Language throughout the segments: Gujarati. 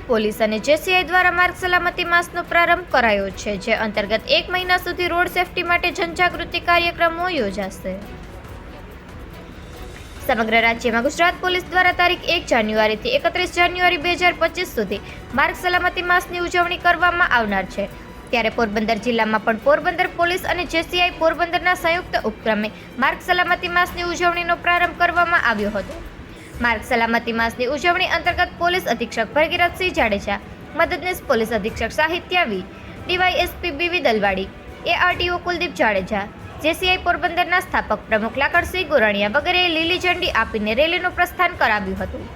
પોલીસ અને જેસીઆઈ દ્વારા માર્ગ સલામતી માસનો પ્રારંભ કરાયો છે, જે અંતર્ગત એક મહિના સુધી રોડ સેફટી માટે જનજાગૃતિ કાર્યક્રમો યોજાશે. સમગ્ર રાજ્યમાં ગુજરાત પોલીસ દ્વારા તારીખ એક જાન્યુઆરીથી એકત્રીસ જાન્યુઆરી બે હજાર પચીસ સુધી માર્ગ સલામતી માસની ઉજવણી કરવામાં આવનાર છે. ત્યારે પોરબંદર જિલ્લામાં પણ પોરબંદર પોલીસ અને જેસીઆઈ પોરબંદરના સંયુક્ત ઉપક્રમે માર્ગ સલામતી માસની ઉજવણીનો પ્રારંભ કરવામાં આવ્યો હતો. માર્ગ સલામતી માસની ઉજવણી અંતર્ગત પોલીસ અધિક્ષક ભગીરથસિંહ જાડેજા, મદદનીશ પોલીસ અધિક્ષક સાહિત્યાવી DYSP B V Dalwadi, ARTO Kuldeep Jadeja, JCI પોરબંદરના સ્થાપક પ્રમુખ લાકડસિંહ ગોરણિયા વગેરેએ લીલી ઝંડી આપીને રેલીનું પ્રસ્થાન કરાવ્યું હતું.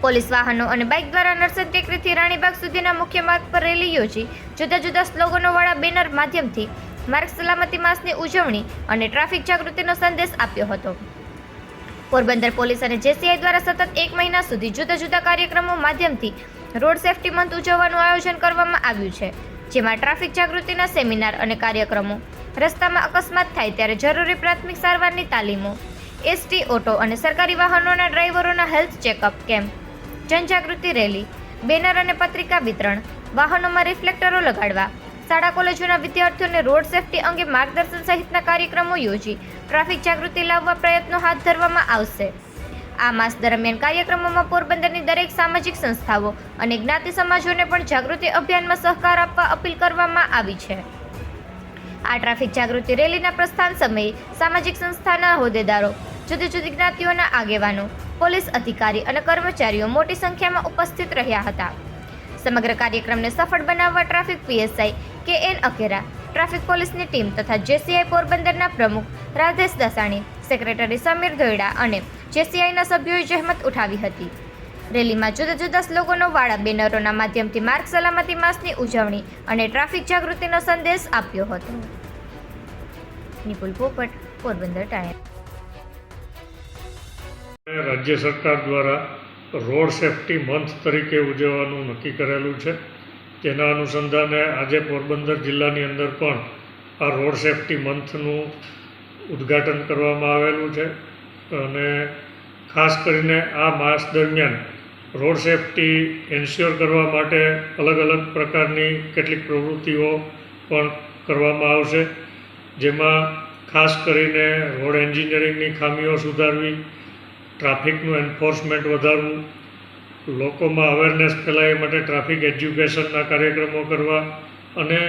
પોલીસ વાહનો અને બાઇક દ્વારા નરસન ટેકરીથી રાણીબાગ સુધીના મુખ્ય માર્ગ પર રેલી યોજી જુદા જુદા સ્લોગનોવાળા બેનર માધ્યમથી માર્ગ સલામતી માસની ઉજવણી અને ટ્રાફિક જાગૃતિનો સંદેશ આપ્યો હતો. પોરબંદર પોલીસ અને જેસીઆઈ દ્વારા સતત એક મહિના સુધી જુદા જુદા કાર્યક્રમો માધ્યમથી રોડ સેફટી મંથ ઉજવવાનું આયોજન કરવામાં આવ્યું છે, જેમાં ટ્રાફિક જાગૃતિના સેમિનાર અને કાર્યક્રમો, રસ્તામાં અકસ્માત થાય ત્યારે જરૂરી પ્રાથમિક સારવારની તાલીમો, એસટી, ઓટો અને સરકારી વાહનોના ડ્રાઈવરોના હેલ્થ ચેકઅપ કેમ્પ, જનજાગૃતિ રેલી, બેનર અને પત્રિકા વિતરણ, વાહનોમાં રિફ્લેક્ટરો લગાડવા શાળા કોલેજોના વિદ્યાર્થીઓને રોડ સેફટી અંગે માર્ગદર્શન સહિતના કાર્યક્રમો યોજી ટ્રાફિક જાગૃતિ લાવવા પ્રયત્નો હાથ ધરવામાં આવશે. આ માસ દરમિયાન કાર્યક્રમોમાં પોરબંદરની દરેક સામાજિક સંસ્થાઓ અને જ્ઞાતિ સમાજોને પણ જાગૃતિ અભિયાનમાં સહકાર આપવા અપીલ કરવામાં આવી છે. આ ટ્રાફિક જાગૃતિ રેલીના પ્રસ્થાન સમયે સામાજિક સંસ્થાના હોદ્દેદારો જુદી જુદી જ્ઞાતિઓના આગેવાનો, પોલીસ અધિકારી અને કર્મચારીઓ મોટી સંખ્યામાં ઉપસ્થિત રહ્યા હતા. સમગ્ર કાર્યક્રમને સફળ બનાવવા traffic PSI K N Akera traffic પોલીસની ટીમ તથા જેસીઆઈ પોરબંદરના પ્રમુખ રાધેશ દસાણી, સેક્રેટરી સમીર દોયડા અને જેસીઆઈના સભ્યોએ જહેમત ઉઠાવી હતી. રેલીમાં જુદા જુદા સ્લોગનો વાળા બેનરોના માધ્યમથી માર્ગ સલામતી માસની ઉજવણી અને ટ્રાફિક જાગૃતિનો સંદેશ આપ્યો હતો. નિપુલ પોપટ, પોરબંદર ટાયર. રાજ્ય સરકાર દ્વારા રોડ સેફટી મંથ તરીકે ઉજવવાનું નક્કી કરેલું છે. તેના અનુસંધાને આજે પોરબંદર જિલ્લાની અંદર પણ આ રોડ સેફટી મંથનું ઉદ્ઘાટન કરવામાં આવેલું છે. અને ખાસ કરીને આ માસ દરમિયાન રોડ સેફટી એન્શ્યોર કરવા માટે અલગ અલગ પ્રકારની કેટલીક પ્રવૃત્તિઓ પણ કરવામાં આવશે. જેમાં ખાસ કરીને રોડ એન્જિનિયરિંગની ખામીઓ સુધારવી, ટ્રાફિકનું એન્ફોર્સમેન્ટ વધારવું લોકોમાં અવેરનેસ ફેલાય એ માટે ટ્રાફિક એજ્યુકેશનના કાર્યક્રમો કરવા અને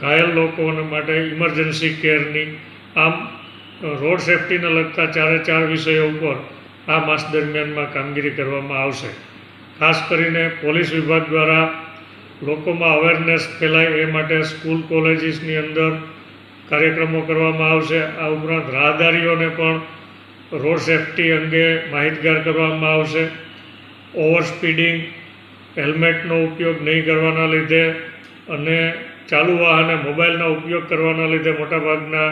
ઘાયલ લોકોને માટે ઇમરજન્સી કેરની આમ રોડ સેફટીને લગતા ચારે ચાર વિષયો ઉપર આ માસ દરમિયાનમાં કામગીરી કરવામાં આવશે. ખાસ કરીને પોલીસ વિભાગ દ્વારા લોકોમાં અવેરનેસ ફેલાય એ માટે સ્કૂલ કોલેજીસની અંદર કાર્યક્રમો કરવામાં આવશે. આ ઉપરાંત રાહદારીઓને પણ રોડ સેફટી અંગે માહિતગાર કરવામાં આવશે. ઓવર સ્પીડિંગ હેલ્મેટનો ઉપયોગ નહીં કરવાના લીધે અને ચાલુ વાહને મોબાઈલનો ઉપયોગ કરવાના લીધે મોટાભાગના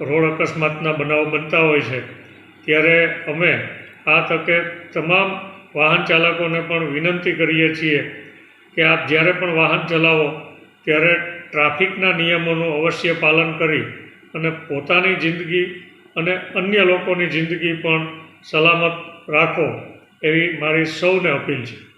રોડ અકસ્માતના બનાવો બનતા હોય છે. ત્યારે અમે આ તકે તમામ વાહન ચાલકોને પણ વિનંતી કરીએ છીએ કે આપ જ્યારે પણ વાહન ચલાવો, ત્યારે ટ્રાફિકના નિયમોનું અવશ્ય પાલન કરી અને પોતાની જિંદગી અને અન્ય લોકોની જિંદગી પણ સલામત રાખો. એવી મારી સૌને અપીલ છે.